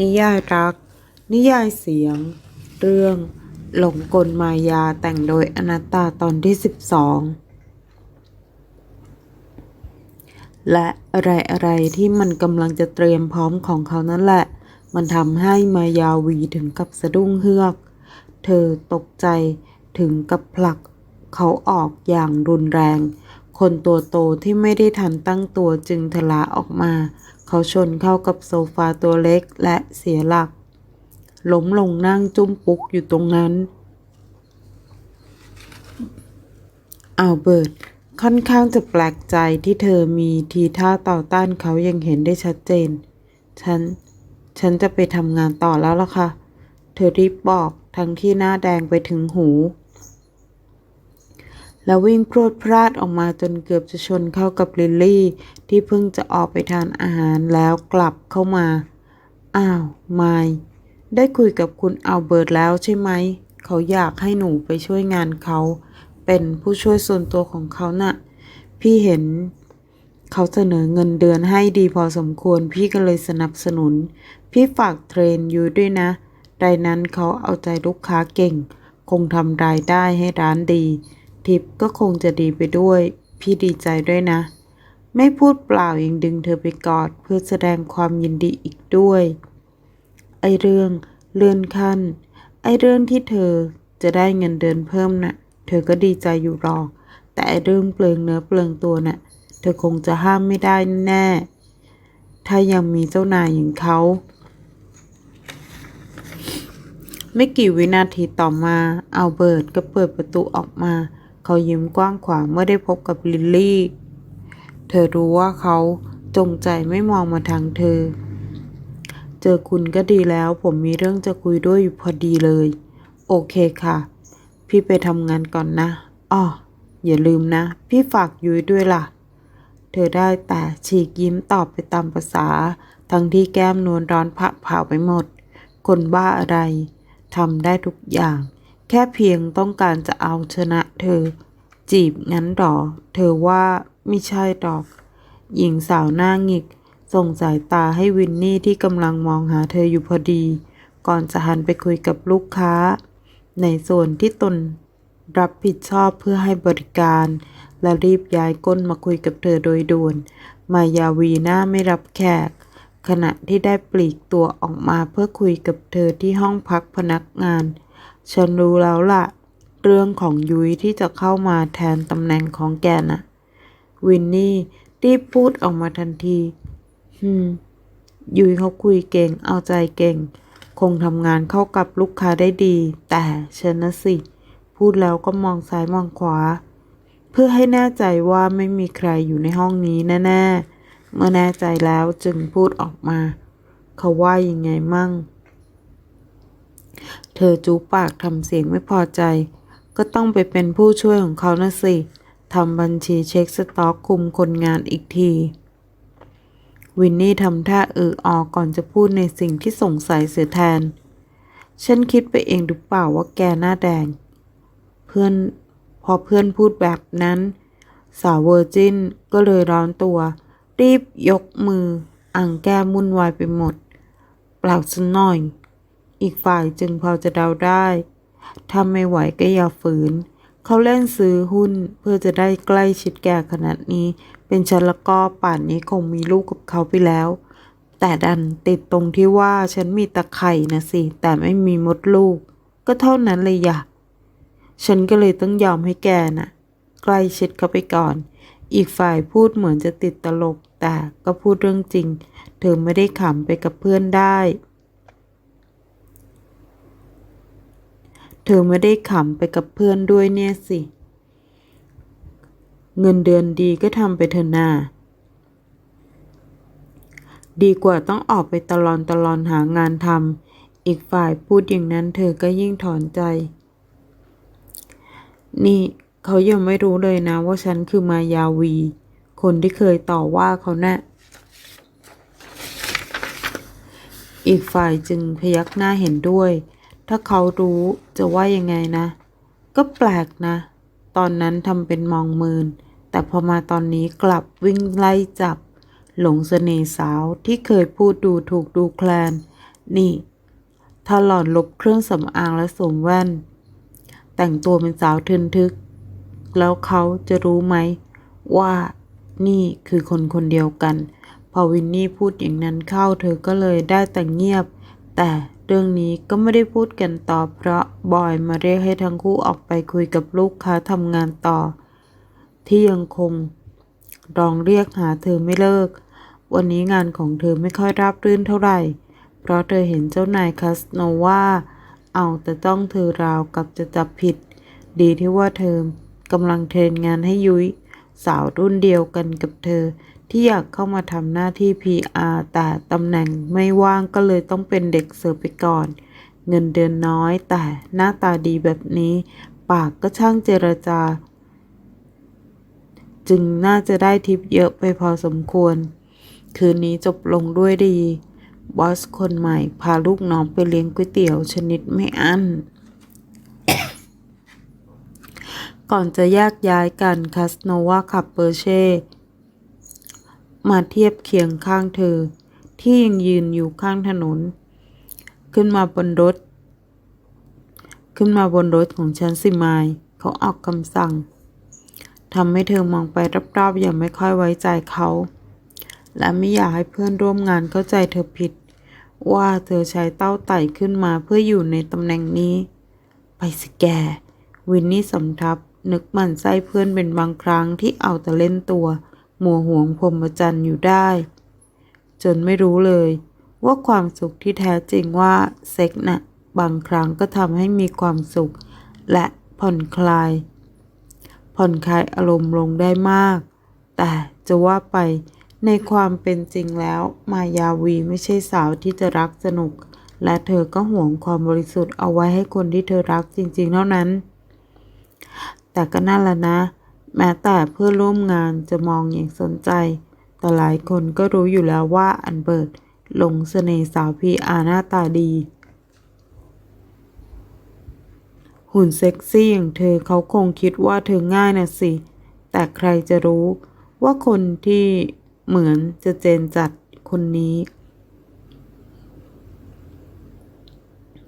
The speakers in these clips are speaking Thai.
นิยายรัก นิยายเสียง เรื่อง หลงกลมายาแต่งโดยอนัตตาตอนที่ 12 และอะไรอะไรที่มันกำลังจะเตรียมพร้อมของเขานั่นแหละ มันทำให้มายาวีถึงกับสะดุ้งเฮือก เธอตกใจถึงกับผลักเขาออกอย่างรุนแรง คนตัวโตที่ไม่ได้ทันตั้งตัวจึงทลาออกมา เขาชนเข้ากับโซฟาตัวเล็กและเสียหลัก ล้มลงนั่งจุ้มปุ๊กอยู่ตรงนั้นอัลเบิร์ตค่อนข้างจะแปลกใจที่เธอมีทีท่าต่อต้านเขายังเห็นได้ชัดเจน ฉัน ฉันจะไปทำงานต่อแล้วล่ะค่ะ เธอรีบบอกทั้งที่หน้าแดงไปถึงหู แล้ววิ่งพรวดพลาดออกมาจนเกือบจะชนเข้ากับลิลลี่ ที่เพิ่งจะออกไปทานอาหารแล้วกลับเข้ามา อ้าวไมายได้คุยกับคุณอัลเบิร์ตแล้วใช่ไหม เขาอยากให้หนูไปช่วยงานเขา เป็นผู้ช่วยส่วนตัวของเขาน่ะ พี่เห็น เขาเสนอเงินเดือนให้ดีพอสมควร พี่ก็เลยสนับสนุน พี่ฝากเทรนอยู่ด้วยนะรายนั้นเขาเอาใจลูกค้าเก่ง คงทำรายได้ให้ร้านดี ทิปก็คงจะดีไปด้วย พี่ดีใจด้วยนะ ไม่พูดเปล่ายังดึงเธอไปกอดเพื่อแสดงความยินดีอีกด้วย ไอเรื่องเลื่อนขั้น ไอเรื่องที่เธอจะได้เงินเดือนเพิ่มน่ะ เธอก็ดีใจอยู่หรอก แต่ไอเรื่องเปลืองเนื้อเปลืองตัวน่ะ เธอคงจะห้ามไม่ได้แน่ ถ้ายังมีเจ้านายอย่างเขา ไม่กี่วินาทีต่อมาอัลเบิร์ตก็เปิดประตูออกมา เขายิ้มกว้างขวางเมื่อได้พบกับลิลลี่ เธอรู้ว่าเขาจงใจไม่มองมาทางเธอ เจอคุณก็ดีแล้ว ผมมีเรื่องจะคุยด้วยอยู่พอดีเลย โอเคค่ะ พี่ไปทำงานก่อนนะอ้ออย่าลืมนะ พี่ฝากยุ้ยด้วยล่ะ เธอได้แต่ฉีกยิ้มตอบไปตามภาษา ทั้งที่แก้มนวลร้อนผะเผาไปหมด คนบ้าอะไรทำได้ทุกอย่าง แค่เพียงต้องการจะเอาชนะเธอ จีบงั้นหรอ เธอว่า ม่ใช่ดอก หญิงสาวหน้าหงิก ส่งสายตาให้วินนี่ที่กำลังมองหาเธออยู่พอดี ก่อนจะหันไปคุยกับลูกค้า ในส่วนที่ตนรับผิดชอบเพื่อให้บริการ และรีบย้ายก้นมาคุยกับเธอโดยด่วน มายาวีหน้าไม่รับแขก ขณะที่ได้ปลีกตัวออกมาเพื่อคุยกับเธอที่ห้องพักพนักงาน ฉันรู้แล้วล่ะ เรื่องของยุ้ยที่จะเข้ามาแทนตำแหน่งของแกน่ะ วินนี่รีบพูดออกมาทันทีฮึมยุยเขาคุยเก่ง เอาใจเก่ง คงทำงานเข้ากับลูกค้าได้ดี แต่ฉันนะสิ พูดแล้วก็มองซ้ายมองขวา เพื่อให้แน่ใจว่าไม่มีใครอยู่ในห้องนี้แน่ๆ เมื่อแน่ใจแล้วจึงพูดออกมา เขาว่ายังไงมั่ง เธอจูปากทำเสียงไม่พอใจ ก็ต้องไปเป็นผู้ช่วยของเขานะสิ ทำบัญชีเช็คสต็อกคุมคนงานอีกที วินนี่ทำท่าเออออก่อนจะพูดในสิ่งที่สงสัยเสียแทน ฉันคิดไปเองหรือเปล่าว่าแกหน้าแดง เพื่อนพอเพื่อนพูดแบบนั้น สาวเวอร์จินก็เลยร้อนตัว รีบยกมืออังแก้มุ่นวายไปหมด เปล่าสักหน่อย อีกฝ่ายจึงพอจะเดาได้ ถ้าไม่ไหวก็อย่าฝืน เขาเล่นซื้อหุ้นเพื่อจะได้ใกล้ชิดแกขนาดนี้ เป็นฉันแล้วก็ป่านนี้คงมีลูกกับเขาไปแล้ว แต่ดันติดตรงที่ว่าฉันมีตะไคร่นะสิ แต่ไม่มีมดลูก ก็เท่านั้นเลยอยากฉันก็เลยต้องยอมให้แกน่ะ ใกล้ชิดเขาไปก่อน อีกฝ่ายพูดเหมือนจะติดตลก แต่ก็พูดเรื่องจริง เธอไม่ได้ขำไปกับเพื่อนได้ เธอไม่ได้ขำไปกับเพื่อนด้วยเนี่ยสิ เงินเดือนดีก็ทำไปเถอะนาดีกว่าต้องออกไปตลอนตลอนหางานทำอีกฝ่ายพูดอย่างนั้นเธอก็ยิ่งถอนใจ นี่เขายังไม่รู้เลยนะว่าฉันคือมายาวี คนที่เคยต่อว่าเขานะ่ะอีกฝ่ายจึงพยักหน้าเห็นด้วย ถ้าเขารู้จะว่ายังไงนะ ก็แปลกนะ ตอนนั้นทำเป็นมองมืน แต่พอมาตอนนี้กลับวิ่งไล่จับ หลงเสน่ห์สาวที่เคยพูดดูถูกดูแคลน นี่ ถ้าหล่อนลบเครื่องสำอางและสวมแว่น แต่งตัวเป็นสาวทึนทึก แล้วเขาจะรู้ไหม ว่านี่คือคนคนเดียวกัน พอวินนี่พูดอย่างนั้นเข้าเธอก็เลยได้แต่เงียบ แต่ เรื่องนี้ก็ไม่ได้พูดกันต่อเพราะบอยมาเรียกให้ทั้งคู่ออกไปคุยกับลูกค้าทำงานต่อ ที่ยังคงรองเรียกหาเธอไม่เลิก วันนี้งานของเธอไม่ค่อยราบรื่นเท่าไหร่ เพราะเธอเห็นเจ้านายคาสโนวาเอาแต่ต้องเธอราวกับจะจับผิด ดีที่ว่าเธอกำลังเทรนงานให้ยุ้ยสาวรุ่นเดียวกันกับเธอ ที่อยากเข้ามาทำหน้าที่ PR แต่ตำแหน่งไม่ว่างก็เลยต้องเป็นเด็กเสิร์ฟไปก่อน เงินเดือนน้อยแต่หน้าตาดีแบบนี้ ปากก็ช่างเจรจา จึงน่าจะได้ทิปเยอะไปพอสมควร คืนนี้จบลงด้วยดีบอสคนใหม่พาลูกน้องไปเลี้ยงก๋วยเตี๋ยวชนิดไม่อั้น ก่อนจะแยกย้ายกันคาสโนวาขับเปอร์เช่ มาเทียบเคียงข้างเธอ ที่ยังยืนอยู่ข้างถนน ขึ้นมาบนรถ ขึ้นมาบนรถของฉันสิมาย เขาออกคำสั่งทำให้เธอมองไปรอบๆอย่างไม่ค่อยไว้ใจเขา และไม่อยากให้เพื่อนร่วมงานเข้าใจเธอผิด ว่าเธอใช้เต้าไต่ขึ้นมาเพื่ออยู่ในตำแหน่งนี้ ไปสิแก วินนี่สำทับนึกหมันไส้เพื่อนเป็นบางครั้งที่เอาแต่เล่นตัว มัวห่วงพรหมจรรย์อยู่ได้ จนไม่รู้เลย ว่าความสุขที่แท้จริงว่าเซ็กนะ่ะบางครั้งก็ทำให้มีความสุข และผ่อนคลาย ผ่อนคลายอารมณ์ลงได้มาก แต่จะว่าไปในความเป็นจริงแล้ว มายาวีไม่ใช่สาวที่จะรักสนุก และเธอก็ห่วงความบริสุทธิ์เอาไว้ให้คนที่เธอรักจริงๆเท่านั้น แต่ก็นั่นแหละนะ แม้แต่เพื่อนร่วมงานจะมองอย่างสนใจ แต่หลายคนก็รู้อยู่แล้วว่าอันเบิร์ตหลงเสน่ห์สาวพีอาหน้าตาดี หุ่นเซ็กซี่อย่างเธอเขาคงคิดว่าเธอง่ายนะสิ แต่ใครจะรู้ว่าคนที่เหมือนจะเจนจัดคนนี้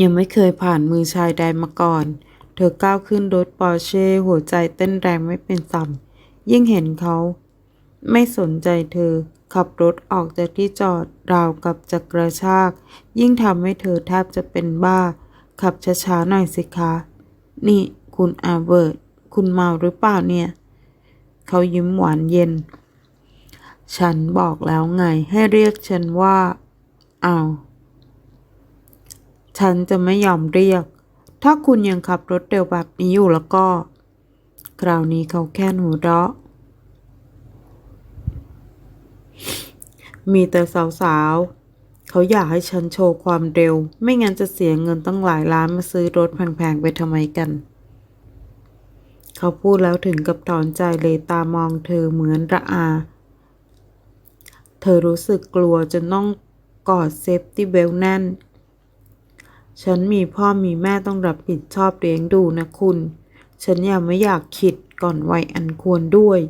ยังไม่เคยผ่านมือชายใดมาก่อน ธอก้าวขึ้นรถปอร์เช่หัวใจเต้นแรงไม่เป็นสัมยิ่งเห็นเขา ไม่สนใจเธอ ขับรถออกจากที่จอดราวกับจะกระชาก ยิ่งทำให้เธอแทบจะเป็นบ้า ขับช้าๆหน่อยสิคะ นี่คุณอาเบิร์ตคุณเมาหรือเปล่าเนี่ย เขายิ้มหวานเย็น ฉันบอกแล้วไงให้เรียกฉันว่า เอา ฉันจะไม่ยอมเรียก ถ้าคุณยังขับรถเร็วแบบนี้อยู่แล้วก็ คราวนี้เขาแค่หัวเราะ มีแต่สาวๆ เขาอยากให้ฉันโชว์ความเร็ว ไม่งั้นจะเสียเงินตั้งหลายล้านมาซื้อรถแพงๆ ไปทำไมกัน เขาพูดแล้วถึงกับถอนใจเลยตามองเธอเหมือนระอา เธอรู้สึกกลัวจนต้องกอดเซฟตี้เบลแน่น ฉันมีพ่อมีแม่ต้องรับผิดชอบเลี้ยงดูนะคุณ ฉันยังไม่อยากคิดก่อนวัยอันควรด้วย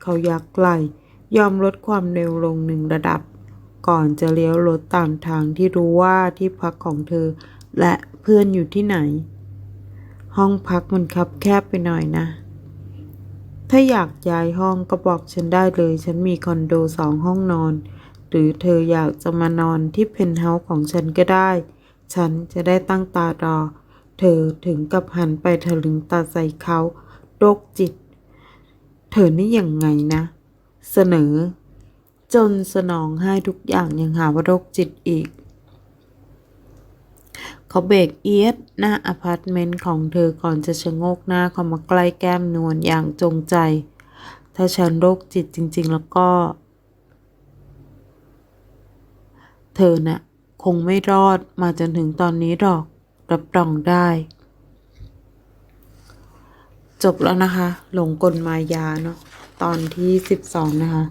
เขายักไหลยอมลดความเร็วลงหนึ่งระดับ ก่อนจะเลี้ยวรถตามทางที่รู้ว่าที่พักของเธอ และเพื่อนอยู่ที่ไหน ห้องพักมันคับแคบไปหน่อยนะ ถ้าอยากย้ายห้องก็บอกฉันได้เลย ฉันมีคอนโดสองห้องนอน หรือเธออยากจะมานอนที่เพนท์เฮาส์ของฉันก็ได้ ฉันจะได้ตั้งตารอ เธอถึงกับหันไปถลึงตาใส่เขาโรคจิต เธอนี่ยังไงนะ เสนอ จนสนองให้ทุกอย่างยังหาว่าโรคจิตอีก เขาเบรกเอียดหน้าอพาร์ตเมนต์ของเธอก่อนจะชะโงกหน้าเข้ามาใกล้แก้มนวลอย่างจงใจ ถ้าฉันโรคจิตจริง ๆ แล้วก็ เธอน่ะ คงไม่รอดมาจนถึงตอนนี้หรอก รับรองได้ จบแล้วนะคะ หลงกลมายาเนาะตอนที่สิบสองนะคะ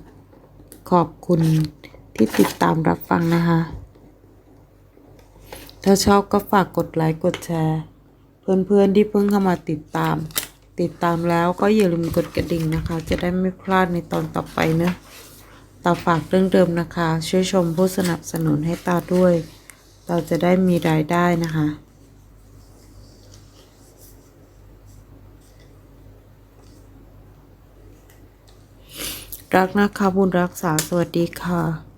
ขอบคุณที่ติดตามรับฟังนะคะ ถ้าชอบก็ฝากกดไลค์กดแชร์ เพื่อนๆที่เพิ่งเข้ามาติดตาม ติดตามแล้วก็อย่าลืมกดกระดิ่งนะคะ จะได้ไม่พลาดในตอนต่อไปเนะ ตาฝากเรื่องเดิมนะคะ ช่วยชมผู้สนับสนุนให้ตาด้วย เราจะได้มีรายได้นะคะ รักนะคะบุญรักษาสวัสดีค่ะ